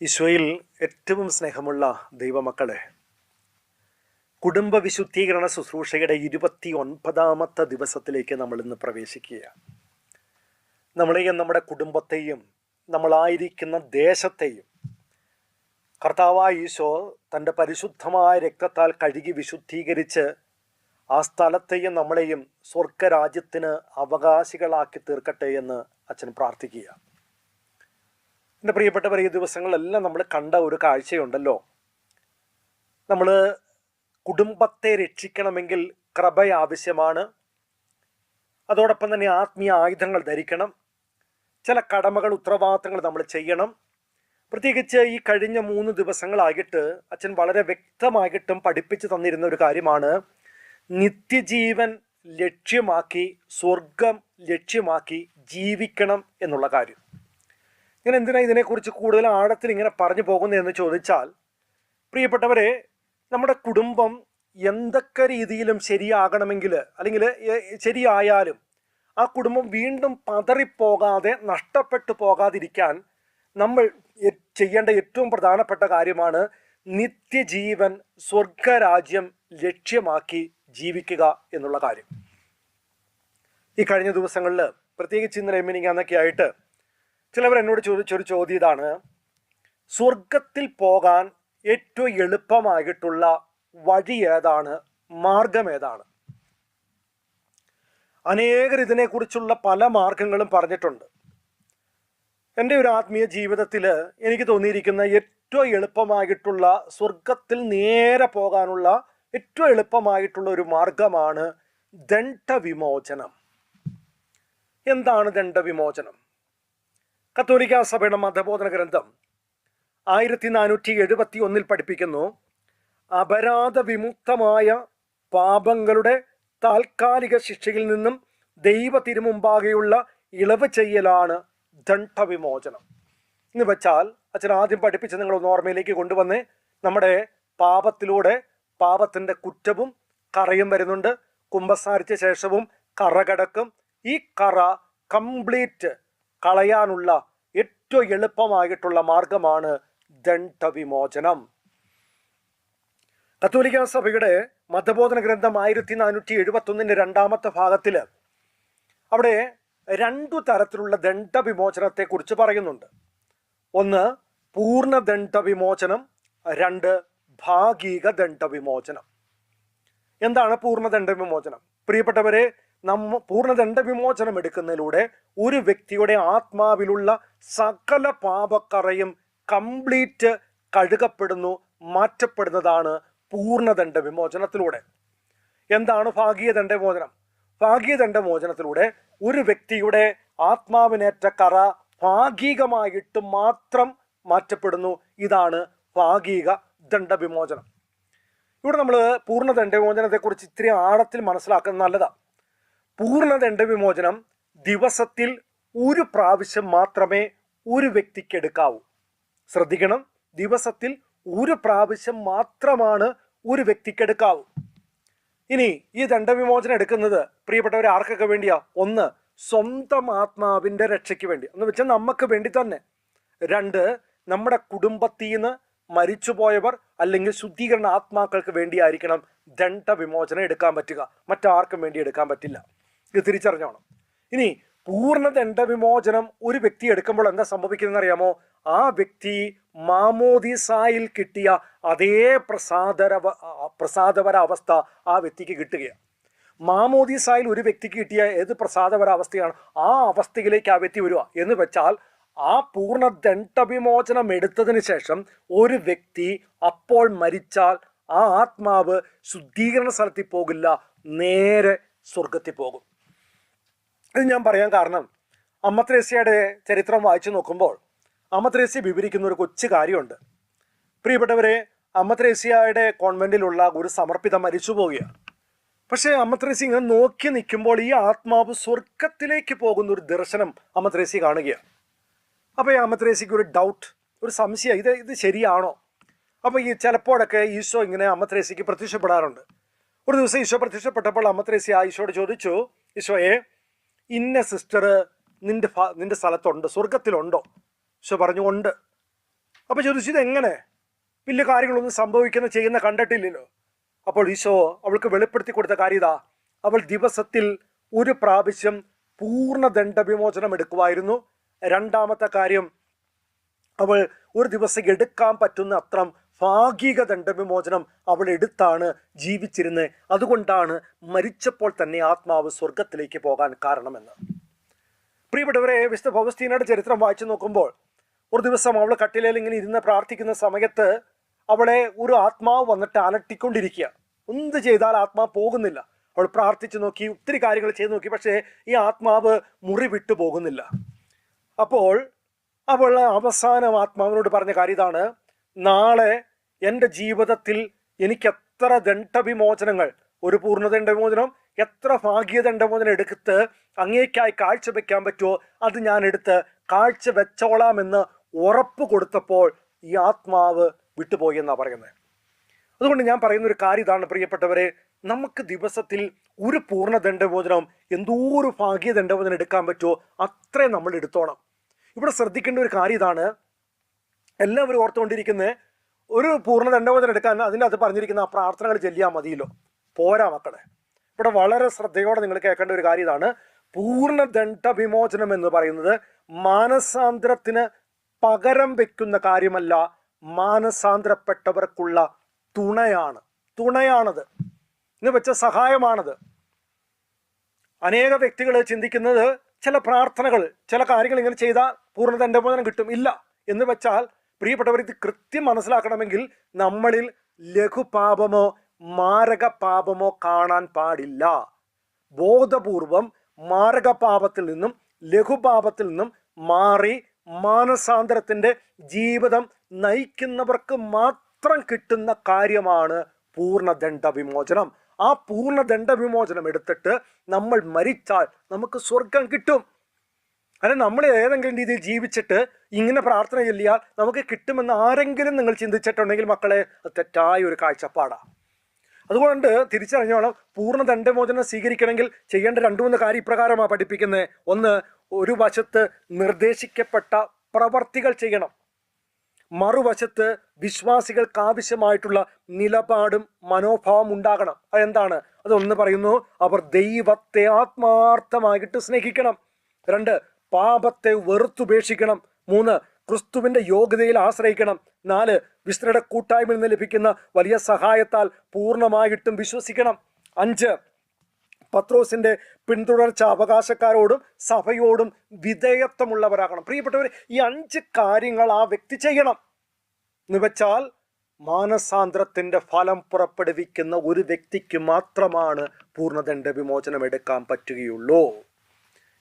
ഈശോയിൽ ഏറ്റവും സ്നേഹമുള്ള ദൈവമക്കളെ കുടുംബ വിശുദ്ധീകരണ ശുശ്രൂഷയുടെ ഇരുപത്തി ഒൻപതാമത്തെ ദിവസത്തിലേക്ക് നമ്മൾ ഇന്ന് പ്രവേശിക്കുകയാണ്. നമ്മളെയും നമ്മുടെ കുടുംബത്തെയും നമ്മളായിരിക്കുന്ന ദേശത്തെയും കർത്താവായ ഈശോ തന്റെ പരിശുദ്ധമായ രക്തത്താൽ കഴുകി വിശുദ്ധീകരിച്ച് ആ സ്ഥലത്തെയും നമ്മളെയും സ്വർഗരാജ്യത്തിന് അവകാശികളാക്കി തീർക്കട്ടെ എന്ന് അച്ഛൻ പ്രാർത്ഥിക്കുക. എന്റെ പ്രിയപ്പെട്ടവർ ഈ ദിവസങ്ങളിലെല്ലാം നമ്മൾ കണ്ട ഒരു കാഴ്ചയുണ്ടല്ലോ. നമ്മൾ കുടുംബത്തെ രക്ഷിക്കണമെങ്കിൽ കൃപ ആവശ്യമാണ് അതോടൊപ്പം തന്നെ ആത്മീയ ആയുധങ്ങൾ ധരിക്കണം. ചില കടമകൾ ഉത്തരവാദിത്തങ്ങൾ നമ്മൾ ചെയ്യണം. പ്രത്യേകിച്ച് ഈ കഴിഞ്ഞ മൂന്ന് ദിവസങ്ങളായിട്ട് അച്ഛൻ വളരെ വ്യക്തമായിട്ടും പഠിപ്പിച്ചു തന്നിരുന്ന ഒരു കാര്യമാണ്. നിത്യജീവൻ ലക്ഷ്യമാക്കി സ്വർഗം ലക്ഷ്യമാക്കി ജീവിക്കണം എന്നുള്ള കാര്യം. ഞാൻ എന്തിനാ ഇതിനെക്കുറിച്ച് കൂടുതൽ ആഴത്തിൽ ഇങ്ങനെ പറഞ്ഞു പോകുന്നതെന്ന് ചോദിച്ചാൽ പ്രിയപ്പെട്ടവരെ നമ്മുടെ കുടുംബം എന്തൊക്കെ രീതിയിലും ശരിയാകണമെങ്കിൽ അല്ലെങ്കിൽ ശരിയായാലും ആ കുടുംബം വീണ്ടും പതറിപ്പോകാതെ നഷ്ടപ്പെട്ടു പോകാതിരിക്കാൻ നമ്മൾ ചെയ്യേണ്ട ഏറ്റവും പ്രധാനപ്പെട്ട കാര്യമാണ് നിത്യജീവൻ സ്വർഗരാജ്യം ലക്ഷ്യമാക്കി ജീവിക്കുക എന്നുള്ള കാര്യം. ഈ കഴിഞ്ഞ ദിവസങ്ങളിൽ പ്രത്യേകിച്ച് ഇന്നലെ മിനിങ്ങാന്നൊക്കെ ആയിട്ട് ചിലവർ എന്നോട് ചോദിച്ചൊരു ചോദ്യം ഇതാണ് സ്വർഗത്തിൽ പോകാൻ ഏറ്റവും എളുപ്പമായിട്ടുള്ള വഴി ഏതാണ്? മാർഗം ഏതാണ്? അനേകർ ഇതിനെക്കുറിച്ചുള്ള പല മാർഗങ്ങളും പറഞ്ഞിട്ടുണ്ട്. എന്റെ ഒരു ആത്മീയ ജീവിതത്തിൽ എനിക്ക് തോന്നിയിരിക്കുന്ന ഏറ്റവും എളുപ്പമായിട്ടുള്ള സ്വർഗത്തിൽ നേരെ പോകാനുള്ള ഏറ്റവും എളുപ്പമായിട്ടുള്ള ഒരു മാർഗമാണ് ദണ്ഡവിമോചനം. എന്താണ് ദണ്ഡവിമോചനം? കത്തോലിക്ക സഭയുടെ മതബോധന ഗ്രന്ഥം ആയിരത്തി നാനൂറ്റി എഴുപത്തി ഒന്നിൽ പഠിപ്പിക്കുന്നു അപരാധ വിമുക്തമായ പാപങ്ങളുടെ താൽക്കാലിക ശിക്ഷയിൽ നിന്നും ദൈവ തിരുമുമ്പാകെയുള്ള ഇളവ് ചെയ്യലാണ് ദണ്ഡവിമോചനം. എന്ന് വെച്ചാൽ അച്ഛൻ ആദ്യം പഠിപ്പിച്ച് നിങ്ങളൊന്ന് ഓർമ്മയിലേക്ക് കൊണ്ടുവന്ന് നമ്മുടെ പാപത്തിലൂടെ പാപത്തിന്റെ കുറ്റവും കറയും വരുന്നുണ്ട്. കുമ്പസാരിച്ച ശേഷവും കറ കിടക്കും. ഈ കറ കംപ്ലീറ്റ് കളയാനുള്ള ഏറ്റവും എളുപ്പമായിട്ടുള്ള മാർഗമാണ് ദണ്ഡവിമോചനം. കത്തോലിക്ക സഭയുടെ മതബോധന ഗ്രന്ഥം ആയിരത്തി നാനൂറ്റി എഴുപത്തി ഒന്നിന്റെ രണ്ടാമത്തെ ഭാഗത്തിൽ അവിടെ രണ്ടു തരത്തിലുള്ള ദണ്ഡവിമോചനത്തെ കുറിച്ച് പറയുന്നുണ്ട്. ഒന്ന് പൂർണ ദണ്ഡവിമോചനം രണ്ട് ഭാഗിക ദണ്ഡവിമോചനം എന്താണ് പൂർണ ദണ്ഡവിമോചനം പ്രിയപ്പെട്ടവരെ നമ്മ പൂർണ ദണ്ഡവിമോചനം എടുക്കുന്നതിലൂടെ ഒരു വ്യക്തിയുടെ ആത്മാവിലുള്ള സകല പാപക്കറയും കംപ്ലീറ്റ് കഴുകപ്പെടുന്നു മാറ്റപ്പെടുന്നതാണ് പൂർണ ദണ്ഡവിമോചനത്തിലൂടെ എന്താണ് ഭാഗീയ ദണ്ഡവിമോചനം ഭാഗീയ ദണ്ഡമോചനത്തിലൂടെ ഒരു വ്യക്തിയുടെ ആത്മാവിനേറ്റ കറ ഭാഗികമായിട്ട് മാത്രം മാറ്റപ്പെടുന്നു. ഇതാണ് ഭാഗിക ദണ്ഡവിമോചനം. ഇവിടെ നമ്മൾ പൂർണ ദണ്ഡവിമോചനത്തെക്കുറിച്ച് ഇത്രയും ആഴത്തിൽ മനസ്സിലാക്കുന്നത് നല്ലതാണ് പൂർണ ദണ്ഡവിമോചനം ദിവസത്തിൽ ഒരു പ്രാവശ്യം മാത്രമേ ഒരു വ്യക്തിക്ക് എടുക്കാവൂ. ശ്രദ്ധിക്കണം ദിവസത്തിൽ ഒരു പ്രാവശ്യം മാത്രമാണ് ഒരു വ്യക്തിക്ക് എടുക്കാവൂ. ഇനി ഈ ദണ്ഡവിമോചനം എടുക്കുന്നത് പ്രിയപ്പെട്ടവർ ആർക്കൊക്കെ വേണ്ടിയാ? ഒന്ന് സ്വന്തം ആത്മാവിന്റെ രക്ഷയ്ക്ക് വേണ്ടി. എന്ന് വെച്ചാൽ നമുക്ക് വേണ്ടി തന്നെ. രണ്ട് നമ്മുടെ കുടുംബത്തിൽ നിന്ന് മരിച്ചുപോയവർ അല്ലെങ്കിൽ ശുദ്ധീകരണ ആത്മാക്കൾക്ക് വേണ്ടിയായിരിക്കണം ദണ്ഡവിമോചനം എടുക്കാൻ പറ്റുക. മറ്റാർക്കും വേണ്ടി എടുക്കാൻ പറ്റില്ല. ഇത് തിരിച്ചറിഞ്ഞോണം. ഇനി പൂർണ ദണ്ഡ വിമോചനം ഒരു വ്യക്തി എടുക്കുമ്പോൾ എന്താ സംഭവിക്കുന്നതെന്ന് അറിയാമോ? ആ വ്യക്തി മാമോദിസായിൽ കിട്ടിയ അതേ പ്രസാദര പ്രസാദപര അവസ്ഥ ആ വ്യക്തിക്ക് കിട്ടുകയാണ്. മാമോദിസായിൽ ഒരു വ്യക്തിക്ക് കിട്ടിയ ഏത് പ്രസാദപര അവസ്ഥയാണ് ആ അവസ്ഥയിലേക്ക് ആ വ്യക്തി വരിക എന്ന് വെച്ചാൽ ആ പൂർണ ദണ്ഡവിമോചനം എടുത്തതിന് ശേഷം ഒരു വ്യക്തി അപ്പോൾ മരിച്ചാൽ ആ ആത്മാവ് ശുദ്ധീകരണ സ്ഥലത്തിൽ പോകില്ല നേരെ സ്വർഗത്തിൽ പോകും. ഇത് ഞാൻ പറയാൻ കാരണം അമ്മത്രേസ്യയുടെ ചരിത്രം വായിച്ചു നോക്കുമ്പോൾ അമ്മത്രേസ്യ വിവരിക്കുന്ന ഒരു കൊച്ചു കാര്യമുണ്ട്. പ്രിയപ്പെട്ടവരെ അമ്മത്രേസ്യയുടെ കോൺവെന്റിലുള്ള ഒരു സമർപ്പിത മരിച്ചു പോവുകയാണ്. പക്ഷേ അമ്മത്രേസി ഇങ്ങനെ നോക്കി നിൽക്കുമ്പോൾ ഈ ആത്മാവ് സ്വർഗത്തിലേക്ക് പോകുന്ന ഒരു ദർശനം അമ്മത്രേസി കാണുകയാണ്. അപ്പോൾ ഈ അമത്രേസിക്ക് ഒരു ഡൗട്ട് ഒരു സംശയം ഇത് ഇത് ശരിയാണോ? അപ്പോൾ ഈ ചിലപ്പോഴൊക്കെ ഈശോ ഇങ്ങനെ അമത്രേസിക്ക് പ്രത്യക്ഷപ്പെടാറുണ്ട്. ഒരു ദിവസം ഈശോ പ്രത്യക്ഷപ്പെട്ടപ്പോൾ അമ്മത്രേസ്യ ഈശോയോട് ചോദിച്ചു ഈശോയെ ഇന്ന സിസ്റ്റർ നിന്റെ നിന്റെ സ്ഥലത്തുണ്ട് സ്വർഗത്തിലുണ്ടോ ഈശോ പറഞ്ഞു ഉണ്ട്. അപ്പോൾ ചോദിച്ചു ഇത് എങ്ങനെ വലിയ കാര്യങ്ങളൊന്നും സംഭവിക്കുന്ന ചെയ്യുന്ന കണ്ടിട്ടില്ലല്ലോ. അപ്പോൾ ഈശോ അവൾക്ക് വെളിപ്പെടുത്തി കൊടുത്ത കാര്യം ഇതാ. അവൾ ദിവസത്തിൽ ഒരു പ്രാവശ്യം പൂർണ ദണ്ഡവിമോചനം എടുക്കുമായിരുന്നു. രണ്ടാമത്തെ കാര്യം അവൾ ഒരു ദിവസം എടുക്കാൻ പറ്റുന്ന അത്രം ഭാഗിക ദണ്ഡവിമോചനം അവൾ എടുത്താണ് ജീവിച്ചിരുന്നത്. അതുകൊണ്ടാണ് മരിച്ചപ്പോൾ തന്നെ ആത്മാവ് സ്വർഗത്തിലേക്ക് പോകാൻ കാരണമെന്ന്. പ്രിയപ്പെട്ടവരെ വിശുദ്ധ ഫൗസ്റ്റീനയുടെ ചരിത്രം വായിച്ചു നോക്കുമ്പോൾ ഒരു ദിവസം അവൾ കട്ടിലേൽ ഇങ്ങനെ ഇരുന്ന് പ്രാർത്ഥിക്കുന്ന സമയത്ത് അവളെ ഒരു ആത്മാവ് വന്നിട്ട് അലട്ടിക്കൊണ്ടിരിക്കുക. എന്ത് ചെയ്താൽ ആത്മാവ് പോകുന്നില്ല. അവൾ പ്രാർത്ഥിച്ചു നോക്കി ഒത്തിരി കാര്യങ്ങൾ ചെയ്തു നോക്കി പക്ഷേ ഈ ആത്മാവ് മുറി വിട്ടു പോകുന്നില്ല. അപ്പോൾ അവൾ അവസാനം ആത്മാവിനോട് പറഞ്ഞ കാര്യം ഇതാണ് നാളെ എന്റെ ജീവിതത്തിൽ എനിക്ക് എത്ര ദണ്ഡവിമോചനങ്ങൾ ഒരു പൂർണ ദണ്ഡവിമോചനം എത്ര ഭാഗ്യ ദണ്ഡമോചനം എടുത്ത് അങ്ങേക്കായി കാഴ്ച വെക്കാൻ പറ്റുമോ അത് ഞാൻ എടുത്ത് കാഴ്ച വെച്ചോളാമെന്ന് ഉറപ്പ് കൊടുത്തപ്പോൾ ഈ ആത്മാവ് വിട്ടുപോയി എന്നാണ് പറയുന്നത്. അതുകൊണ്ട് ഞാൻ പറയുന്ന ഒരു കാര്യം ഇതാണ് പ്രിയപ്പെട്ടവരെ. നമുക്ക് ദിവസത്തിൽ ഒരു പൂർണ ദണ്ഡബോധനം എന്തോ ഒരു ഭാഗ്യ ദണ്ഡബോധനം എടുക്കാൻ പറ്റുമോ? അത്രയും നമ്മൾ എടുത്തോണം. ഇവിടെ ശ്രദ്ധിക്കേണ്ട ഒരു കാര്യം ഇതാണ്. എല്ലാവരും ഓർത്തുകൊണ്ടിരിക്കുന്നത് ഒരു പൂർണ ദണ്ഡബോധനം എടുക്കാൻ അതിന്റെ അത് പറഞ്ഞിരിക്കുന്ന ആ പ്രാർത്ഥനകൾ ചെല്ലിയാൽ മതിയല്ലോ. പോരാ മക്കളെ. ഇവിടെ വളരെ ശ്രദ്ധയോടെ നിങ്ങൾ കേൾക്കേണ്ട ഒരു കാര്യം ഇതാണ്. പൂർണ ദണ്ഡവിമോചനം എന്ന് പറയുന്നത് മാനസാന്തരത്തിന് പകരം വെക്കുന്ന കാര്യമല്ല മാനസാന്തരപ്പെട്ടവർക്കുള്ള തുണയാണ്. തുണയാണത്. എന്ന് വെച്ച സഹായമാണത്. അനേക വ്യക്തികൾ ചിന്തിക്കുന്നത് ചില പ്രാർത്ഥനകൾ ചില കാര്യങ്ങൾ ഇങ്ങനെ ചെയ്താൽ പൂർണ മോചനം കിട്ടും. ഇല്ല. എന്ന് വെച്ചാൽ പ്രിയപ്പെട്ടവർ ഇത് കൃത്യം മനസ്സിലാക്കണമെങ്കിൽ നമ്മളിൽ ലഘുപാപമോ മാരക പാപമോ കാണാൻ പാടില്ല. ബോധപൂർവം മാരകപാപത്തിൽ നിന്നും ലഘുപാപത്തിൽ നിന്നും മാറി മാനസാന്തരത്തിന്റെ ജീവിതം നയിക്കുന്നവർക്ക് മാത്രം കിട്ടുന്ന കാര്യമാണ് പൂർണദണ്ഡ വിമോചനം ആ പൂർണ ദണ്ഡവിമോചനം എടുത്തിട്ട് നമ്മൾ മരിച്ചാൽ നമുക്ക് സ്വർഗം കിട്ടും. അല്ല നമ്മൾ ഏതെങ്കിലും രീതിയിൽ ജീവിച്ചിട്ട് ഇങ്ങനെ പ്രാർത്ഥന ചൊല്ലിയാൽ നമുക്ക് കിട്ടുമെന്ന് ആരെങ്കിലും നിങ്ങൾ ചിന്തിച്ചിട്ടുണ്ടെങ്കിൽ മക്കളെ അത് തെറ്റായ ഒരു കാഴ്ചപ്പാടാണ് അതുകൊണ്ട് തിരിച്ചറിഞ്ഞോളം പൂർണ ദണ്ഡമോചനം സ്വീകരിക്കണമെങ്കിൽ ചെയ്യേണ്ട രണ്ടു മൂന്ന് കാര്യം ഇപ്രകാരമാണ് പഠിപ്പിക്കുന്നത് ഒന്ന് ഒരു വശത്ത് നിർദ്ദേശിക്കപ്പെട്ട പ്രവർത്തികൾ ചെയ്യണം. മറുവശത്ത് വിശ്വാസികൾക്ക് ആവശ്യമായിട്ടുള്ള നിലപാടും മനോഭാവം ഉണ്ടാകണം. അതെന്താണ്? അതൊന്ന് പറയുന്നു അവർ ദൈവത്തെ ആത്മാർത്ഥമായിട്ട് സ്നേഹിക്കണം. രണ്ട് പാപത്തെ വെറുത്തുപേക്ഷിക്കണം. മൂന്ന് ക്രിസ്തുവിന്റെ യോഗ്യതയിൽ ആശ്രയിക്കണം. നാല് വിശ്രയുടെ കൂട്ടായ്മയിൽ നിന്ന് ലഭിക്കുന്ന വലിയ സഹായത്താൽ പൂർണമായിട്ടും വിശ്വസിക്കണം. അഞ്ച് പത്രോസിന്റെ പിന്തുടർച്ച അവകാശക്കാരോടും സഭയോടും വിധേയത്വമുള്ളവരാകണം. പ്രിയപ്പെട്ടവർ ഈ അഞ്ച് കാര്യങ്ങൾ ആ വ്യക്തി ചെയ്യണം. എന്ന് വെച്ചാൽ ഫലം പുറപ്പെടുവിക്കുന്ന ഒരു വ്യക്തിക്ക് മാത്രമാണ് പൂർണദണ്ഡ വിമോചനം എടുക്കാൻ പറ്റുകയുള്ളൂ.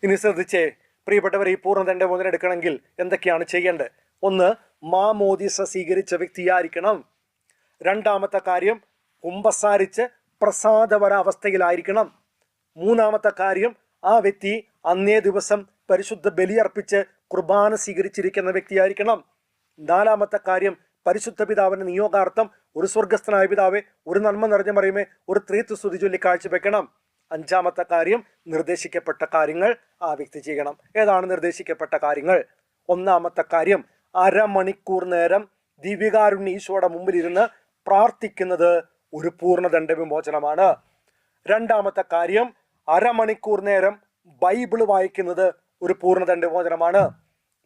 ഇനി ശ്രദ്ധിച്ചേ പ്രിയപ്പെട്ടവർ ഈ പൂർണദണ്ഡ വിമോചനം എടുക്കണമെങ്കിൽ എന്തൊക്കെയാണ് ചെയ്യേണ്ടത്? ഒന്ന് മാമോദിസ സ്വീകരിച്ച വ്യക്തിയായിരിക്കണം രണ്ടാമത്തെ കാര്യം കുമ്പസാരിച്ച് പ്രസാദപര അവസ്ഥയിലായിരിക്കണം മൂന്നാമത്തെ കാര്യം ആ വ്യക്തി അന്നേ ദിവസം പരിശുദ്ധ ബലിയർപ്പിച്ച് കുർബാന സ്വീകരിച്ചിരിക്കുന്ന വ്യക്തിയായിരിക്കണം. നാലാമത്തെ കാര്യം പരിശുദ്ധ പിതാവിന്റെ നിയോഗാർത്ഥം ഒരു സ്വർഗസ്ഥനായ പിതാവെ ഒരു നന്മ നിറഞ്ഞ മറിയുമേ ഒരു ത്രീത്വ സ്തുതി ചൊല്ലി കാഴ്ചവെക്കണം. അഞ്ചാമത്തെ കാര്യം നിർദ്ദേശിക്കപ്പെട്ട കാര്യങ്ങൾ ആ വ്യക്തി ചെയ്യണം. ഏതാണ് നിർദ്ദേശിക്കപ്പെട്ട കാര്യങ്ങൾ? ഒന്നാമത്തെ കാര്യം അരമണിക്കൂർ നേരം ദിവ്യകാരുണ്യ ഈശോയുടെ മുമ്പിൽ ഇരുന്ന് പ്രാർത്ഥിക്കുന്നത് ഒരു പൂർണദണ്ഡ വിമോചനമാണ് രണ്ടാമത്തെ കാര്യം അരമണിക്കൂർ നേരം ബൈബിൾ വായിക്കുന്നത് ഒരു പൂർണദണ്ഡ മോചനമാണ്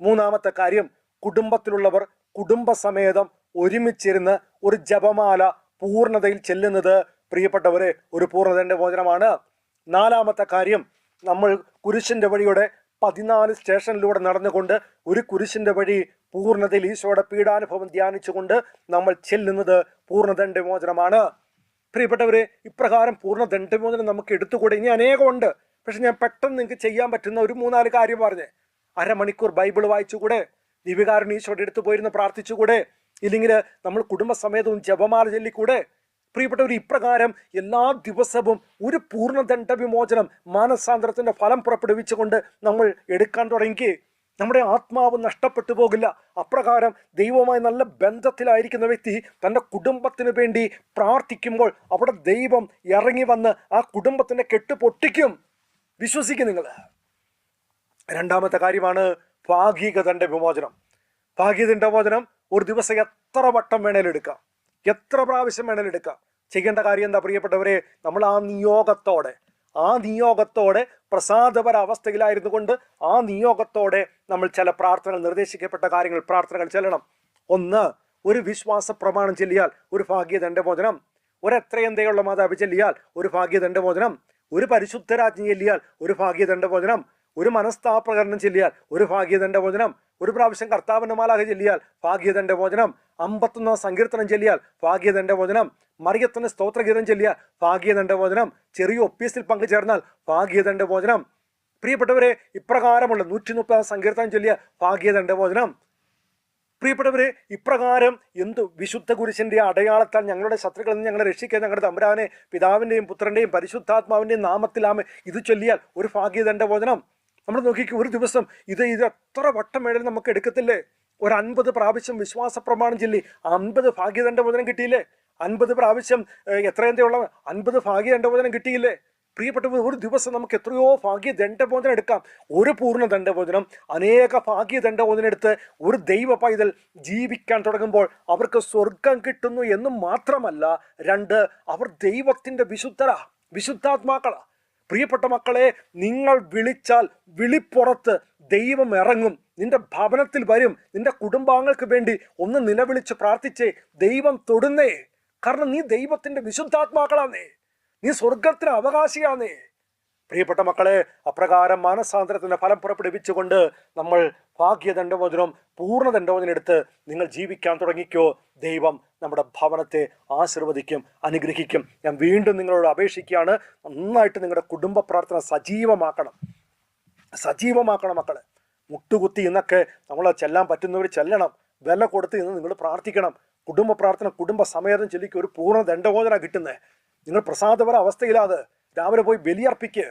മൂന്നാമത്തെ കാര്യം കുടുംബത്തിലുള്ളവർ കുടുംബസമേതം ഒരുമിച്ചിരുന്ന് ഒരു ജപമാല പൂർണതയിൽ ചെല്ലുന്നത് പ്രിയപ്പെട്ടവരെ ഒരു പൂർണതന്റെ മോചനമാണ് നാലാമത്തെ കാര്യം നമ്മൾ കുരിശിന്റെ വഴിയുടെ പതിനാല് സ്റ്റേഷനിലൂടെ നടന്നുകൊണ്ട് ഒരു കുരിശിന്റെ വഴി പൂർണതയിൽ ഈശോയുടെ പീഡാനുഭവം ധ്യാനിച്ചുകൊണ്ട് നമ്മൾ ചെല്ലുന്നത് പൂർണദണ്ഡ മോചനമാണ് പ്രിയപ്പെട്ടവരെ ഇപ്രകാരം പൂർണ ദണ്ഡമോചനം നമുക്ക് എടുത്തുകൂടെ? ഇനി അനേകം ഉണ്ട് പക്ഷെ ഞാൻ പെട്ടെന്ന് നിങ്ങൾക്ക് ചെയ്യാൻ പറ്റുന്ന ഒരു മൂന്നാൽ കാര്യം പറഞ്ഞേ. അരമണിക്കൂർ ബൈബിൾ വായിച്ചുകൂടെ? ദിവ്യകാരൻ ഈശോയുടെ അടുത്ത് പോയിരുന്ന് പ്രാർത്ഥിച്ചുകൂടെ? ഇല്ലെങ്കിൽ നമ്മൾ കുടുംബസമേതവും ജപമാല ചൊല്ലിക്കൂടെ? പ്രിയപ്പെട്ടവർ ഇപ്രകാരം എല്ലാ ദിവസവും ഒരു പൂർണദണ്ഡ വിമോചനം മാനസാന്തരത്തിന്റെ ഫലം പുറപ്പെടുവിച്ചുകൊണ്ട് നമ്മൾ എടുക്കാൻ തുടങ്ങി. നമ്മുടെ ആത്മാവ് നഷ്ടപ്പെട്ടു പോകില്ല. അപ്രകാരം ദൈവവുമായി നല്ല ബന്ധത്തിലായിരിക്കുന്ന വ്യക്തി തന്റെ കുടുംബത്തിന് വേണ്ടി പ്രാർത്ഥിക്കുമ്പോൾ അവിടെ ദൈവം ഇറങ്ങി വന്ന് ആ കുടുംബത്തിന്റെ കെട്ട് പൊട്ടിക്കും. വിശ്വസിക്കും നിങ്ങൾ. രണ്ടാമത്തെ കാര്യമാണ് ഭാഗികതന്റെ വിമോചനം. ഭാഗികതന്റെ വിമോചനം ഒരു ദിവസം എത്ര വട്ടം വേണേലും എടുക്കാം. എത്ര പ്രാവശ്യം വേണേലും എടുക്കാം. ചെയ്യേണ്ട കാര്യം എന്താ പ്രിയപ്പെട്ടവരെ? നമ്മൾ ആ നിയോഗത്തോടെ ആ നിയോഗത്തോടെ പ്രസാദപര അവസ്ഥയിലായിരുന്നു കൊണ്ട് ആ നിയോഗത്തോടെ നമ്മൾ ചില പ്രാർത്ഥനകൾ നിർദ്ദേശിക്കപ്പെട്ട കാര്യങ്ങൾ പ്രാർത്ഥനകൾ ചെല്ലണം. ഒന്ന് ഒരു വിശ്വാസ പ്രമാണം ചെല്ലിയാൽ ഒരു ഭാഗ്യദണ്ഡമോചനം മോചനം. എത്രയന്തയുള്ള മാതാവ് ചെല്ലിയാൽ ഒരു ഭാഗ്യദണ്ഡമോചനം ഒരു പരിശുദ്ധരാജ്ഞി ചെല്ലിയാൽ ഒരു ഭാഗ്യദണ്ഡമോചനം ഒരു മനസ്താപ്രകരണം ചെല്ലിയാൽ ഒരു ഭാഗ്യതന്റെ വചനം ഒരു പ്രാവശ്യം കർത്താവിന്റെ മാലാഖ ചെല്ലിയാൽ വചനം അമ്പത്തൊന്നാം സങ്കീർത്തനം ചെല്ലിയാൽ വചനം മറിയത്തിന് സ്തോത്രഗീതം ചെല്ലിയാൽ വചനം ചെറിയ ഒപ്പീസിൽ പങ്കുചേർന്നാൽ വചനം പ്രിയപ്പെട്ടവരെ ഇപ്രകാരമുള്ള നൂറ്റി മുപ്പതാം സങ്കീർത്തനം ചൊല്ലിയ വചനം പ്രിയപ്പെട്ടവരെ ഇപ്രകാരം എന്തു വിശുദ്ധ കുരിശിന്റെ അടയാളത്താൽ ഞങ്ങളുടെ ശത്രുക്കളിൽ നിന്ന് ഞങ്ങളെ രക്ഷിക്കാൻ ഞങ്ങളുടെ തമ്പുരാനെ പിതാവിന്റെയും പുത്രന്റെയും പരിശുദ്ധാത്മാവിന്റെയും നാമത്തിലാമേ ഇത് ചൊല്ലിയാൽ ഒരു ഭാഗ്യദണ്ഡമോചനം നമ്മൾ നോക്കിക്ക് ഒരു ദിവസം ഇത് ഇത് എത്ര വട്ടം വേണേലും നമുക്ക് എടുക്കത്തില്ലേ? ഒരു അൻപത് പ്രാവശ്യം വിശ്വാസ പ്രമാണം ചൊല്ലി. അൻപത് ഭാഗ്യദണ്ഡമോചനം കിട്ടിയില്ലേ? അൻപത് പ്രാവശ്യം എത്രയന്തയുള്ള അൻപത് ഭാഗ്യദണ്ഡമോചനം കിട്ടിയില്ലേ? പ്രിയപ്പെട്ടവർ ഒരു ദിവസം നമുക്ക് എത്രയോ ഭാഗ്യ ദണ്ഡബോധനം എടുക്കാം. ഒരു പൂർണ ദണ്ഡബോധനം അനേക ഭാഗ്യ ദണ്ഡബോധനം എടുത്ത് ഒരു ദൈവ പൈതൽ ജീവിക്കാൻ തുടങ്ങുമ്പോൾ അവർക്ക് സ്വർഗം കിട്ടുന്നു എന്ന് മാത്രമല്ല രണ്ട് അവർ ദൈവത്തിന്റെ വിശുദ്ധരാ വിശുദ്ധാത്മാക്കളാ. പ്രിയപ്പെട്ട മക്കളെ നിങ്ങൾ വിളിച്ചാൽ വിളിപ്പുറത്ത് ദൈവം ഇറങ്ങും. നിന്റെ ഭവനത്തിൽ വരും. നിന്റെ കുടുംബാംഗങ്ങൾക്ക് വേണ്ടി ഒന്ന് നിലവിളിച്ച് പ്രാർത്ഥിച്ചേ. ദൈവം തൊടുന്നേ. കാരണം നീ ദൈവത്തിന്റെ വിശുദ്ധാത്മാക്കളാന്നേ. നീ സ്വർഗത്തിന് അവകാശിയാന്നേ. പ്രിയപ്പെട്ട മക്കളെ അപ്രകാരം മാനസാന്തരത്തിന്റെ ഫലം പുറപ്പെടുവിച്ചുകൊണ്ട് നമ്മൾ ഭാഗ്യദണ്ഡമോചനം പൂർണദണ്ഡമോചനം എടുത്ത് നിങ്ങൾ ജീവിക്കാൻ തുടങ്ങിക്കോ. ദൈവം നമ്മുടെ ഭവനത്തെ ആശീർവദിക്കും അനുഗ്രഹിക്കും. ഞാൻ വീണ്ടും നിങ്ങളോട് അപേക്ഷിക്കുകയാണ്. നന്നായിട്ട് നിങ്ങളുടെ കുടുംബ പ്രാർത്ഥന സജീവമാക്കണം. സജീവമാക്കണം മക്കളെ. മുട്ടുകുത്തി ഇന്നൊക്കെ നമ്മൾ ചെല്ലാൻ പറ്റുന്നവർ ചെല്ലണം. വില കൊടുത്ത് ഇന്ന് നിങ്ങൾ പ്രാർത്ഥിക്കണം. കുടുംബ പ്രാർത്ഥന കുടുംബ സമേതം ചൊല്ലിക്ക് ഒരു പൂർണ ദണ്ഡമോചന കിട്ടുന്നത് നിങ്ങൾ പ്രസാദപര അവസ്ഥയിലാതെ രാവിലെ പോയി ബലിയർപ്പിക്കുക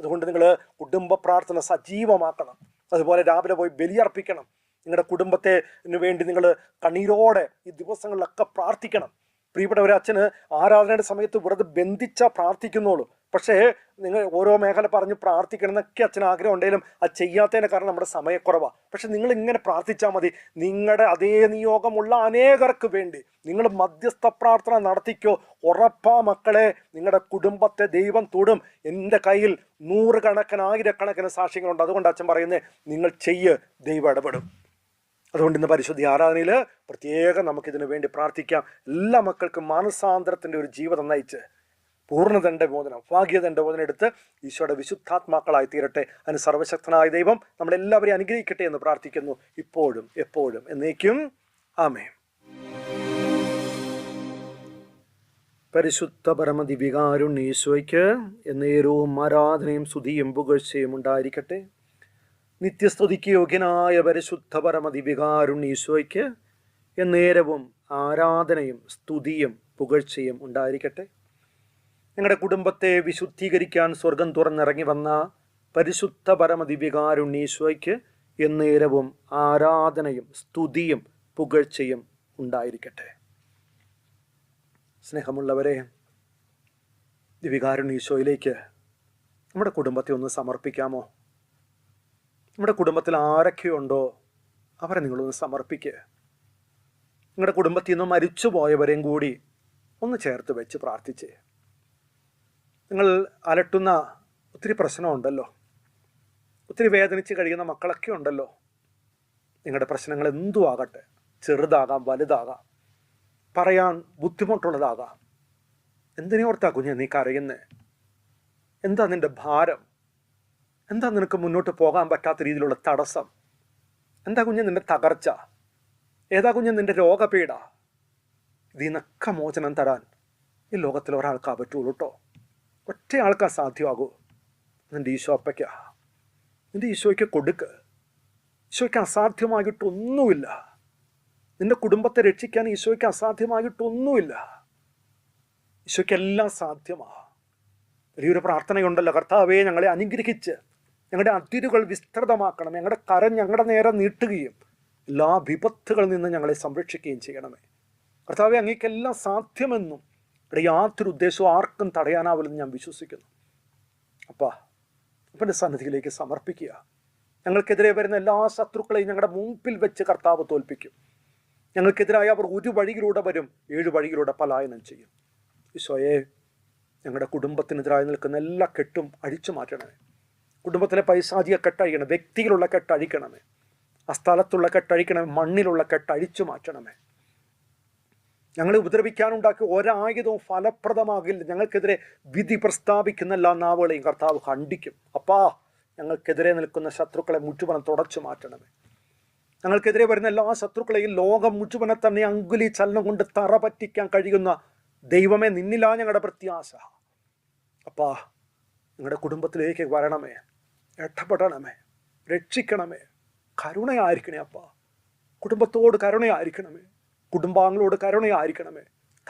അതുകൊണ്ട് നിങ്ങൾ കുടുംബ പ്രാർത്ഥന സജീവമാക്കണം. അതുപോലെ രാവിലെ പോയി ബലിയർപ്പിക്കണം. നിങ്ങളുടെ കുടുംബത്തെ വേണ്ടി നിങ്ങൾ കണ്ണീരോടെ ഈ ദിവസങ്ങളിലൊക്കെ പ്രാർത്ഥിക്കണം. പ്രിയപ്പെട്ട ഒരു അച്ഛന് ആരാധനയുടെ സമയത്ത് വെറുതെ ബന്ധിച്ച പ്രാർത്ഥിക്കുന്നുള്ളൂ. പക്ഷേ നിങ്ങൾ ഓരോ മേഖല പറഞ്ഞ് പ്രാർത്ഥിക്കണം എന്നൊക്കെ അച്ഛന് ആഗ്രഹം ഉണ്ടെങ്കിലും അത് ചെയ്യാത്തതിന്റെ കാരണം നമ്മുടെ സമയക്കുറവാണ് പക്ഷെ നിങ്ങൾ ഇങ്ങനെ പ്രാർത്ഥിച്ചാൽ മതി. നിങ്ങളുടെ അതേ നിയോഗമുള്ള അനേകർക്ക് വേണ്ടി നിങ്ങൾ മധ്യസ്ഥ പ്രാർത്ഥന നടത്തിക്കോ. ഉറപ്പാ മക്കളെ നിങ്ങളുടെ കുടുംബത്തെ ദൈവം തൊടും. എന്റെ കയ്യിൽ നൂറുകണക്കിന് ആയിരക്കണക്കിന് സാക്ഷ്യങ്ങളുണ്ട്. അതുകൊണ്ട് അച്ഛൻ പറയുന്നത് നിങ്ങൾ ചെയ്യ് ദൈവം ഇടപെടും. അതുകൊണ്ട് ഇന്ന് പരിശുദ്ധി ആരാധനയിൽ പ്രത്യേകം നമുക്കിതിനു വേണ്ടി പ്രാർത്ഥിക്കാം. എല്ലാ മക്കൾക്കും മാനസാന്തരത്തിന്റെ ഒരു ജീവിതം നയിച്ച് പൂർണതന്റെ മോചനം ഭാഗ്യതണ്ട മോചനം എടുത്ത് ഈശോയുടെ വിശുദ്ധാത്മാക്കളായി തീരട്ടെ. അതിന് സർവശക്തനായ ദൈവം നമ്മളെല്ലാവരെയും അനുഗ്രഹിക്കട്ടെ എന്ന് പ്രാർത്ഥിക്കുന്നു. ഇപ്പോഴും എപ്പോഴും എന്നേക്കും ആമേ പരിശുദ്ധ പരമദിവികാരുണ്യേശോയ്ക്ക് എന്നേരവും ആരാധനയും സ്തുതിയും പുകഴ്ചയും ഉണ്ടായിരിക്കട്ടെ. നിത്യസ്തുതിക്ക് യോഗ്യനായ പരിശുദ്ധ പരമദിവികാരുണ്യേശോയ്ക്ക് എന്നേരവും ആരാധനയും സ്തുതിയും പുകഴ്ചയും ഉണ്ടായിരിക്കട്ടെ. നിങ്ങളുടെ കുടുംബത്തെ വിശുദ്ധീകരിക്കാൻ സ്വർഗം തുറന്നിറങ്ങി വന്ന പരിശുദ്ധ പരമദിവികാരുണ്ണീശ്വയ്ക്ക് എന്നേരവും ആരാധനയും സ്തുതിയും പുകഴ്ചയും ഉണ്ടായിരിക്കട്ടെ. സ്നേഹമുള്ളവരെ ദിവികാരുണ്ണീശോയിലേക്ക് നമ്മുടെ കുടുംബത്തെ ഒന്ന് സമർപ്പിക്കാമോ? നമ്മുടെ കുടുംബത്തിൽ ആരൊക്കെയുണ്ടോ? അവരെ നിങ്ങളൊന്ന് സമർപ്പിക്കുക നിങ്ങളുടെ കുടുംബത്തിൽ നിന്ന് മരിച്ചുപോയവരെയും കൂടി ഒന്ന് ചേർത്ത് വെച്ച് പ്രാർത്ഥിച്ചേ. നിങ്ങൾ അലട്ടുന്ന ഒത്തിരി പ്രശ്നമുണ്ടല്ലോ. ഒത്തിരി വേദനിച്ച് കഴിയുന്ന മക്കളൊക്കെ ഉണ്ടല്ലോ. നിങ്ങളുടെ പ്രശ്നങ്ങൾ എന്തു ആകട്ടെ ചെറുതാകാം വലുതാകാം. പറയാൻ ബുദ്ധിമുട്ടുള്ളതാകാം. എന്തിനെ ഓർത്താ കുഞ്ഞെ നീ കരയുന്നേ? എന്താ നിന്റെ ഭാരം? എന്താ നിനക്ക് മുന്നോട്ട് പോകാൻ പറ്റാത്ത രീതിയിലുള്ള തടസ്സം? എന്താ കുഞ്ഞെ നിന്റെ തകർച്ച? ഏതാ കുഞ്ഞെ നിന്റെ രോഗപീഠ ഇതിനൊക്കെ മോചനം തരാൻ ഈ ലോകത്തിൽ ഒരാൾക്കാ പറ്റുള്ളൂ കേട്ടോ ഒറ്റ ആൾക്കാ സാധ്യമാകൂ. നിന്റെ ഈശോ അപ്പയ്ക്ക. നിന്റെ ഈശോയ്ക്ക് കൊടുക്ക്. ഈശോയ്ക്ക് അസാധ്യമായിട്ടൊന്നുമില്ല. നിന്റെ കുടുംബത്തെ രക്ഷിക്കാൻ ഈശോയ്ക്ക് അസാധ്യമായിട്ടൊന്നുമില്ല. ഈശോയ്ക്ക് എല്ലാം സാധ്യമാ. വലിയൊരു പ്രാർത്ഥനയുണ്ടല്ലോ. കർത്താവേ ഞങ്ങളെ അനുഗ്രഹിച്ച് ഞങ്ങളുടെ അതിരുകൾ വിസ്തൃതമാക്കണം. ഞങ്ങളുടെ കരം ഞങ്ങളുടെ നേരെ നീട്ടുകയും എല്ലാ വിപത്തുകളിൽ നിന്ന് ഞങ്ങളെ സംരക്ഷിക്കുകയും ചെയ്യണമേ. കർത്താവെ അങ്ങേക്കെല്ലാം സാധ്യമെന്നും ഇവിടെ യാതൊരു ഉദ്ദേശവും ആർക്കും തടയാനാവില്ലെന്ന് ഞാൻ വിശ്വസിക്കുന്നു. അപ്പാ അപ്പന്റെ സന്നിധിയിലേക്ക് സമർപ്പിക്കുക. ഞങ്ങൾക്കെതിരെ വരുന്ന എല്ലാ ശത്രുക്കളെയും ഞങ്ങളുടെ മുമ്പിൽ വെച്ച് കർത്താവ് തോൽപ്പിക്കും. ഞങ്ങൾക്കെതിരായി അവർ ഒരു വഴിയിലൂടെ വരും ഏഴ് വഴിയിലൂടെ പലായനം ചെയ്യും. ഈശോയെ ഞങ്ങളുടെ കുടുംബത്തിനെതിരായി നിൽക്കുന്ന എല്ലാ കെട്ടും അഴിച്ചു മാറ്റണമേ. കുടുംബത്തിലെ പൈസാധിക കെട്ടഴിക്കണം വ്യക്തികളുള്ള കെട്ടഴിക്കണമേ ആ സ്ഥലത്തുള്ള കെട്ടഴിക്കണമേ മണ്ണിലുള്ള കെട്ടഴിച്ചു മാറ്റണമേ. ഞങ്ങളെ ഉപദ്രവിക്കാനുണ്ടാക്കിയ ഒരായുധവും ഫലപ്രദമാകില്ല. ഞങ്ങൾക്കെതിരെ വിധി പ്രസ്താവിക്കുന്ന എല്ലാ നാവുകളെയും കർത്താവ് ഖണ്ഡിക്കും. അപ്പാ ഞങ്ങൾക്കെതിരെ നിൽക്കുന്ന ശത്രുക്കളെ മുറ്റുപണം തുടച്ചു മാറ്റണമേ. ഞങ്ങൾക്കെതിരെ വരുന്ന എല്ലാ ശത്രുക്കളെയും ലോകം മുറ്റുപണ തന്നെ അങ്കുലി ചലനം കൊണ്ട് തറ പറ്റിക്കാൻ കഴിയുന്ന ദൈവമേ നിന്നിലാ ഞങ്ങളുടെ പ്രത്യാശ. അപ്പാ ഞങ്ങളുടെ കുടുംബത്തിലേക്ക് വരണമേ. രക്ഷപ്പെടണമേ രക്ഷിക്കണമേ. കരുണയായിരിക്കണേ അപ്പാ. കുടുംബത്തോട് കരുണയായിരിക്കണമേ. കുടുംബാംഗങ്ങളോട് കരുണയായിരിക്കണമേ.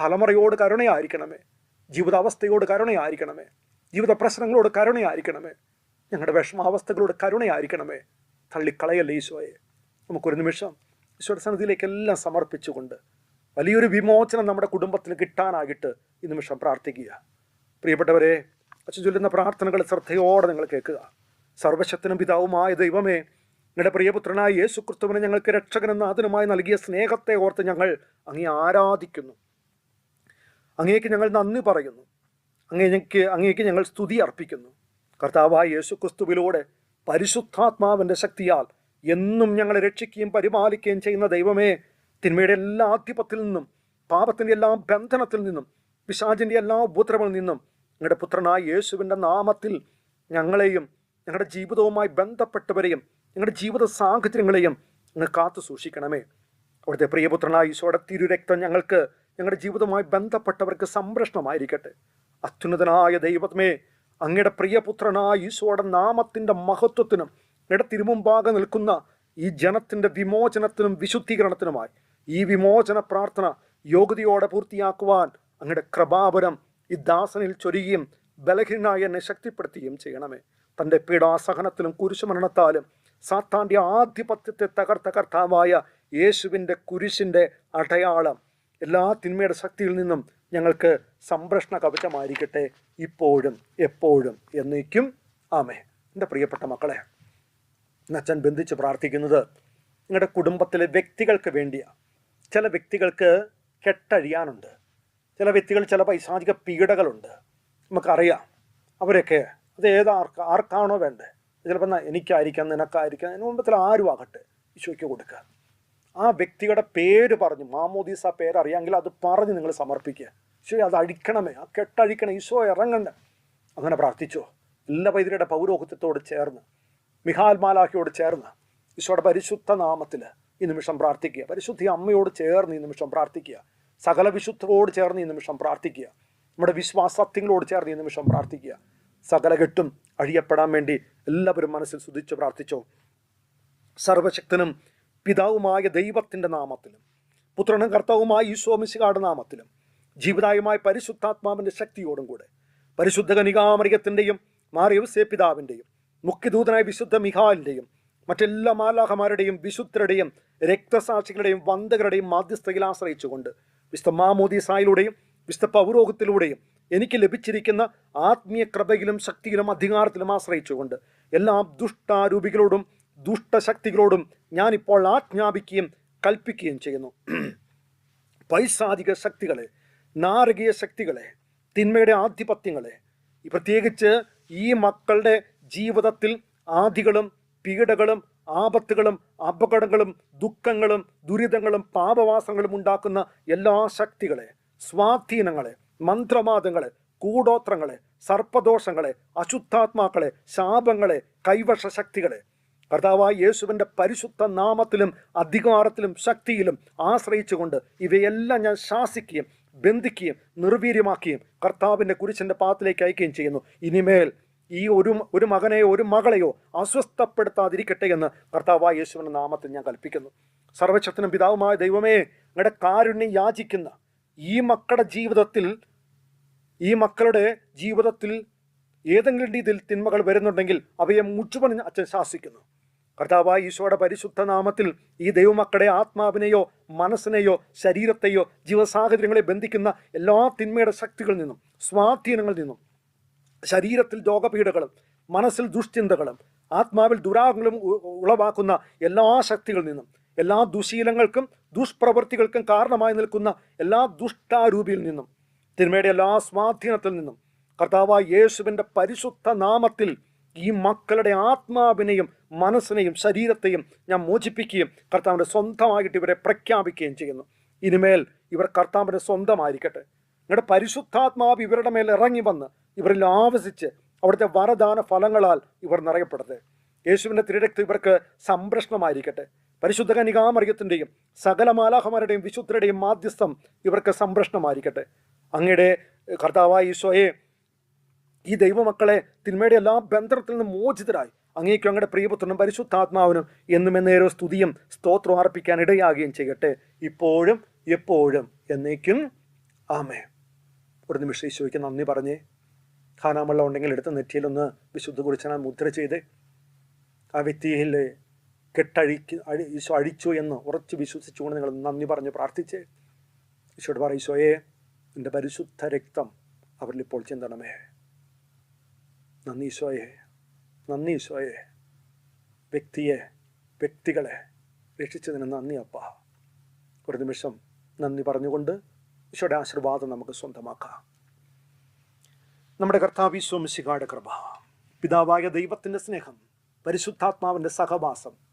തലമുറയോട് കരുണയായിരിക്കണമേ. ജീവിതാവസ്ഥയോട് കരുണയായിരിക്കണമേ. ജീവിത പ്രശ്നങ്ങളോട് കരുണയായിരിക്കണമേ. ഞങ്ങളുടെ വിഷമാവസ്ഥകളോട് കരുണയായിരിക്കണമേ. തള്ളിക്കളയല്ലേ ഈശോയെ. നമുക്കൊരു നിമിഷം ഈശോയുടെ സന്നിധിയിലേക്ക് എല്ലാം സമർപ്പിച്ചുകൊണ്ട് വലിയൊരു വിമോചനം നമ്മുടെ കുടുംബത്തിന് കിട്ടാനാകിട്ട് ഈ നിമിഷം പ്രാർത്ഥിക്കുക. പ്രിയപ്പെട്ടവരെ അച്ഛൻ ചൊല്ലുന്ന പ്രാർത്ഥനകൾ ശ്രദ്ധയോടെ നിങ്ങൾ കേൾക്കുക. സർവശക്തനും പിതാവുമായ ദൈവമേ ഞങ്ങളുടെ പ്രിയപുത്രനായ യേശു ക്രിസ്തുവിനെ ഞങ്ങൾക്ക് രക്ഷകനെന്ന് അതിനുമായി നൽകിയ സ്നേഹത്തെ ഓർത്ത് ഞങ്ങൾ അങ്ങേ ആരാധിക്കുന്നു. അങ്ങേക്ക് ഞങ്ങൾ നന്ദി പറയുന്നു. അങ്ങേക്ക് അങ്ങേക്ക് ഞങ്ങൾ സ്തുതി അർപ്പിക്കുന്നു. കർത്താവായ യേശു ക്രിസ്തുവിലൂടെ പരിശുദ്ധാത്മാവിന്റെ ശക്തിയാൽ എന്നും ഞങ്ങളെ രക്ഷിക്കുകയും പരിപാലിക്കുകയും ചെയ്യുന്ന ദൈവമേ തിന്മയുടെ എല്ലാ ആധിപത്യത്തിൽ നിന്നും പാപത്തിന്റെ എല്ലാ ബന്ധനത്തിൽ നിന്നും പിശാചിന്റെ എല്ലാ ഉപദ്രവങ്ങളിൽ നിന്നും നിങ്ങളുടെ പുത്രനായ യേശുവിന്റെ നാമത്തിൽ ഞങ്ങളെയും ഞങ്ങളുടെ ജീവിതവുമായി ബന്ധപ്പെട്ടവരെയും ഞങ്ങളുടെ ജീവിത സാഹചര്യങ്ങളെയും അങ്ങ് കാത്തു സൂക്ഷിക്കണമേ. അവിടുത്തെ പ്രിയപുത്രനായ ഈശോയുടെ തിരുരക്തം ഞങ്ങൾക്ക് ഞങ്ങളുടെ ജീവിതവുമായി ബന്ധപ്പെട്ടവർക്ക് സംരക്ഷണമായിരിക്കട്ടെ. അത്യുന്നതനായ ദൈവമേ അങ്ങയുടെ പ്രിയപുത്രനായ ഈശോയുടെ നാമത്തിന്റെ മഹത്വത്തിനും അങ്ങയുടെ തിരുമുമ്പാകെ നിൽക്കുന്ന ഈ ജനത്തിന്റെ വിമോചനത്തിനും വിശുദ്ധീകരണത്തിനുമായി ഈ വിമോചന പ്രാർത്ഥന യോഗ്യതയോടെ പൂർത്തിയാക്കുവാൻ അങ്ങയുടെ കൃപാപരം ഈ ദാസനിൽ ചൊരിയുകയും ബലഹീനായ എന്നെ ശക്തിപ്പെടുത്തുകയും ചെയ്യണമേ. തന്റെ പീഡാസഹനത്തിലും കുരിശുമരണത്താലും സാത്താന്റെ ആധിപത്യത്തെ തകർത്ത കർത്താവായ യേശുവിന്റെ കുരിശിന്റെ അടയാളം എല്ലാ തിന്മയുടെ ശക്തിയിൽ നിന്നും ഞങ്ങൾക്ക് സംരക്ഷണ കവചമായിരിക്കട്ടെ ഇപ്പോഴും എപ്പോഴും എന്നേക്കും. ആമേ എന്റെ പ്രിയപ്പെട്ട മക്കളെ അച്ഛൻ ബന്ധിച്ച് പ്രാർത്ഥിക്കുന്നത് നിങ്ങളുടെ കുടുംബത്തിലെ വ്യക്തികൾക്ക് വേണ്ടിയാണ് ചില വ്യക്തികൾക്ക് കെട്ടഴിയാനുണ്ട്. ചില വ്യക്തികൾ ചില പൈശാചിക പീഡകളുണ്ട്. നമുക്കറിയാം അവരൊക്കെ അത് ഏത് ആർക്ക് ആർക്കാണോ വേണ്ടത്? ചിലപ്പോൾ എനിക്കായിരിക്കാം നിനക്കായിരിക്കാം അതിന് മുമ്പത്തിൽ ആരും ആകട്ടെ ഈശോയ്ക്ക് കൊടുക്കുക. ആ വ്യക്തിയുടെ പേര് പറഞ്ഞു മാമോദീസ പേര് അറിയാമെങ്കിൽ അത് പറഞ്ഞ് നിങ്ങൾ സമർപ്പിക്കുക. ഈശോ അത് അഴിക്കണമേ ആ കെട്ടഴിക്കണേ ഈശോ ഇറങ്ങണ്ട. അങ്ങനെ പ്രാർത്ഥിച്ചോ. എല്ലാ വൈദ്യരുടെ പൗരോഹിത്യത്തോട് ചേർന്ന് മിഹാൽ മാലാഖിയോട് ചേർന്ന് ഈശോയുടെ പരിശുദ്ധ നാമത്തിൽ ഈ നിമിഷം പ്രാർത്ഥിക്കുക. പരിശുദ്ധി അമ്മയോട് ചേർന്ന് ഈ നിമിഷം പ്രാർത്ഥിക്കുക. സകല വിശുദ്ധരോട് ചേർന്ന് ഈ നിമിഷം പ്രാർത്ഥിക്കുക. നമ്മുടെ വിശ്വാസത്യങ്ങളോട് ചേർന്ന് ഈ നിമിഷം പ്രാർത്ഥിക്കുക. സകല കെട്ടും അഴിയപ്പെടാൻ വേണ്ടി എല്ലാവരും മനസ്സിൽ സ്തുതിച്ച് പ്രാർത്ഥിച്ചു. സർവശക്തനും പിതാവുമായ ദൈവത്തിന്റെ നാമത്തിലും പുത്രനും കർത്താവുമായ ഈശോമിശികാട് നാമത്തിലും ജീവിതായുമായ പരിശുദ്ധാത്മാവിന്റെ ശക്തിയോടും കൂടെ പരിശുദ്ധ കനികാമറിയത്തിന്റെയും മാറിയവസേ പിതാവിന്റെയും മുഖ്യദൂതനായ വിശുദ്ധ മിഹാലിന്റെയും മറ്റെല്ലാ മാലാഹമാരുടെയും വിശുദ്ധരുടെയും രക്തസാക്ഷികളുടെയും വന്ദകരുടെയും മാധ്യസ്ഥയിൽ ആശ്രയിച്ചുകൊണ്ട് വിശുദ്ധ മാമോദീസായിലൂടെയും വിശുദ്ധ പൗരോഹത്തിലൂടെയും എനിക്ക് ലഭിച്ചിരിക്കുന്ന ആത്മീയ കൃപയിലും ശക്തിയിലും അധികാരത്തിലും ആശ്രയിച്ചുകൊണ്ട് എല്ലാ ദുഷ്ടാരൂപികളോടും ദുഷ്ടശക്തികളോടും ഞാനിപ്പോൾ ആജ്ഞാപിക്കുകയും കൽപ്പിക്കുകയും ചെയ്യുന്നു. പൈസാധിക ശക്തികളെ നാരകീയ ശക്തികളെ തിന്മയുടെ ആധിപത്യങ്ങളെ പ്രത്യേകിച്ച് ഈ മക്കളുടെ ജീവിതത്തിൽ ആധികളും പീഡകളും ആപത്തുകളും അപകടങ്ങളും ദുഃഖങ്ങളും ദുരിതങ്ങളും പാപവാസങ്ങളും ഉണ്ടാക്കുന്ന എല്ലാ ശക്തികളെ സ്വാധീനങ്ങളെ മന്ത്രവാദങ്ങളെ കൂടോത്രങ്ങളെ സർപ്പദോഷങ്ങളെ അശുദ്ധാത്മാക്കളെ ശാപങ്ങളെ കൈവശ ശക്തികളെ കർത്താവായ യേശുവിന്റെ പരിശുദ്ധ നാമത്തിലും അധികാരത്തിലും ശക്തിയിലും ആശ്രയിച്ചുകൊണ്ട് ഇവയെല്ലാം ഞാൻ ശാസിക്കുകയും ബന്ധിക്കുകയും നിർവീര്യമാക്കുകയും കർത്താവിന്റെ കുരിശിന്റെ പാത്തിലേക്ക് അയക്കുകയും ചെയ്യുന്നു. ഇനിമേൽ ഈ ഒരു ഒരു മകനെയോ ഒരു മകളെയോ അസ്വസ്ഥപ്പെടുത്താതിരിക്കട്ടെ എന്ന് കർത്താവായ യേശുവിന്റെ നാമത്തിൽ ഞാൻ കൽപ്പിക്കുന്നു. സർവശക്തനും പിതാവുമായ ദൈവമേ നിങ്ങളുടെ കാരുണ്യം യാചിക്കുന്ന ഈ മക്കളുടെ ജീവിതത്തിൽ ഈ മക്കളുടെ ജീവിതത്തിൽ ഏതെങ്കിലും രീതിയിൽ തിന്മകൾ വരുന്നുണ്ടെങ്കിൽ അവയെ മുഴുവൻ അച്ഛൻ ശാസിക്കുന്നു. കർത്താവായ ഈശോയുടെ പരിശുദ്ധ നാമത്തിൽ ഈ ദൈവമക്കളുടെ ആത്മാവിനെയോ മനസ്സിനെയോ ശരീരത്തെയോ ജീവസാഹചര്യങ്ങളെ ബന്ധിക്കുന്ന എല്ലാ തിന്മയുടെ ശക്തികളിൽ നിന്നും സ്വാധീനങ്ങളിൽ നിന്നും ശരീരത്തിൽ രോഗപീഠകളും മനസ്സിൽ ദുഷ്ചിന്തകളും ആത്മാവിൽ ദുരാഗങ്ങളും ഉളവാക്കുന്ന എല്ലാ ശക്തികളിൽ നിന്നും എല്ലാ ദുശീലങ്ങൾക്കും ദുഷ്പ്രവൃത്തികൾക്കും കാരണമായി നിൽക്കുന്ന എല്ലാ ദുഷ്ടാരൂപിയിൽ നിന്നും തിന്മയുടെ എല്ലാ സ്വാധീനത്തിൽ നിന്നും കർത്താവായ യേശുവിന്റെ പരിശുദ്ധ നാമത്തിൽ ഈ മക്കളുടെ ആത്മാവിനെയും മനസ്സിനെയും ശരീരത്തെയും ഞാൻ മോചിപ്പിക്കുകയും കർത്താവിന്റെ സ്വന്തമായിട്ട് ഇവരെ പ്രഖ്യാപിക്കുകയും ചെയ്യുന്നു. ഇനിമേൽ ഇവർ കർത്താവിന്റെ സ്വന്തമായിരിക്കട്ടെ. നിങ്ങളുടെ പരിശുദ്ധാത്മാവ് ഇവരുടെ മേൽ ഇറങ്ങി വന്ന് ഇവരിൽ ആവസിച്ച് അവിടുത്തെ വരദാന ഫലങ്ങളാൽ ഇവർ നിറയപ്പെടട്ടെ. യേശുവിന്റെ തിരക്ത് ഇവർക്ക് സംരക്ഷണമായിരിക്കട്ടെ. പരിശുദ്ധ കനികാമറിയത്തിന്റെയും സകല മാലാഹമാരുടെയും വിശുദ്ധരുടെയും മാധ്യസ്ഥം ഇവർക്ക് സംരക്ഷണമായിരിക്കട്ടെ അങ്ങയുടെ കർത്താവായ ഈശോയെ ഈ ദൈവമക്കളെ തിന്മയുടെ എല്ലാ ബന്ധനത്തിൽ നിന്നും മോചിതരായി അങ്ങേക്കും അങ്ങയുടെ പ്രിയപുത്രനും പരിശുദ്ധാത്മാവിനും എന്നും എന്നേരോ സ്തുതിയും സ്തോത്രം അർപ്പിക്കാൻ ഇടയാകുകയും ചെയ്യട്ടെ. ഇപ്പോഴും എപ്പോഴും എന്നേക്കും. ആമേ ഒരു നിമിഷം ഈശോയ്ക്ക് നന്ദി പറഞ്ഞേ ഖാനാമള്ള ഉണ്ടെങ്കിൽ എടുത്ത് നെറ്റിയിലൊന്ന് വിശുദ്ധ കുറിച്ചാൽ മുദ്ര ചെയ്ത്. ആ വ്യക്തിയിൽ കെട്ടഴിക്ക് ഈശോ അഴിച്ചു എന്ന് ഉറച്ച് വിശ്വസിച്ചുകൊണ്ട് നിങ്ങൾ നന്ദി പറഞ്ഞ് പ്രാർത്ഥിച്ച്. ഈശോട് പറ ഈശോയെ എന്റെ പരിശുദ്ധ രക്തം അവരിൽ ഇപ്പോൾ ചിന്തണമേ. നന്ദി ഈശോയെ നന്ദി ഈശോയെ. വ്യക്തിയെ വ്യക്തികളെ രക്ഷിച്ചതിന് നന്ദി അപ്പ. ഒരു നിമിഷം നന്ദി പറഞ്ഞുകൊണ്ട് ഈശോയുടെ ആശീർവാദം നമുക്ക് സ്വന്തമാക്കാം. നമ്മുടെ കർത്താവ് ഈശോമിശികായുടെ കൃപ പിതാവായ ദൈവത്തിന്റെ സ്നേഹം പരിശുദ്ധാത്മാവിന്റെ സഹവാസം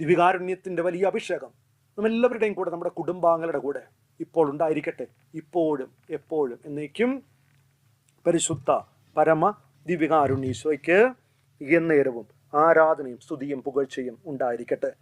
ദിവികാരുണ്യത്തിന്റെ വലിയ അഭിഷേകം നമ്മെല്ലാവരുടെയും കൂടെ നമ്മുടെ കുടുംബാംഗങ്ങളുടെ കൂടെ ഇപ്പോൾ ഉണ്ടായിരിക്കട്ടെ. ഇപ്പോഴും എപ്പോഴും എന്നേക്കും പരിശുദ്ധ പരമ ദിവികാരുണ്യീശോയ്ക്ക് എന്നേരവും ആരാധനയും സ്തുതിയും പുകഴ്ചയും ഉണ്ടായിരിക്കട്ടെ.